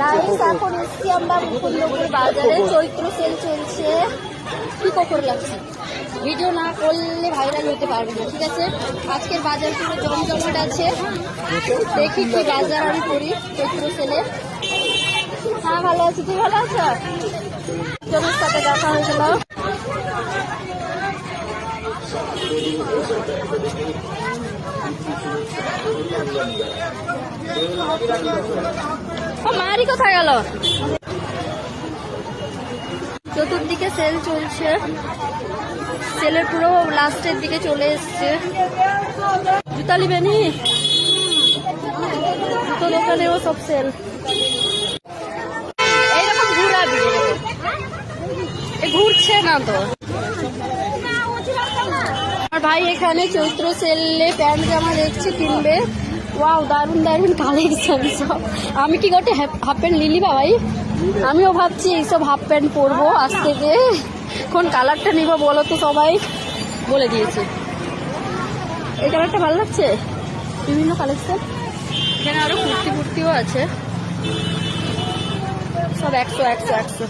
Guys এখন এসছি আমরা মুকুন্দপুর বাজারে চৈত্র সেল চলছে। কি কখন লাগছে? ভিডিও না করলে ভাইরাল হতে পারবে না ঠিক আছে? আজকের বাজার পুরো জমজমাট আছে। দেখি কি বাজার আমি করি চৈত্র সেলে। হ্যাঁ ভালো আছি। তুই ভালো আছো? জনের সাথে দেখা হয়েছিল ও মারি কোথায় গেল? চতুর্দিকে সেল চলছে। সেলের পুরো লাস্টের দিকে চলে এসছে। জুতা নিবে নি? জুতো দোকানেও সব সেল। এইরকম ঘুরাবি এ ঘুরছে না তো। আর ভাই এখানে চৈত্র সেলে প্যান্ট জামা দেখছি কিনবে। ওয়াও দারুণ দারুণ কালেকশন সব। আমি কি গোটে হাফ প্যান্ট লিলি ভাই আমিও ভাবছি এইসব হাফ প্যান্ট পরবো আজ থেকে। কোন কালারটা নিব বলো তো সবাই? বলে দিয়েছে। এই কালারটা ভালো লাগছে? বিভিন্ন কালেকশন এখানে আরও কুর্তি কুর্তিও আছে। সব একশো একশো একশো।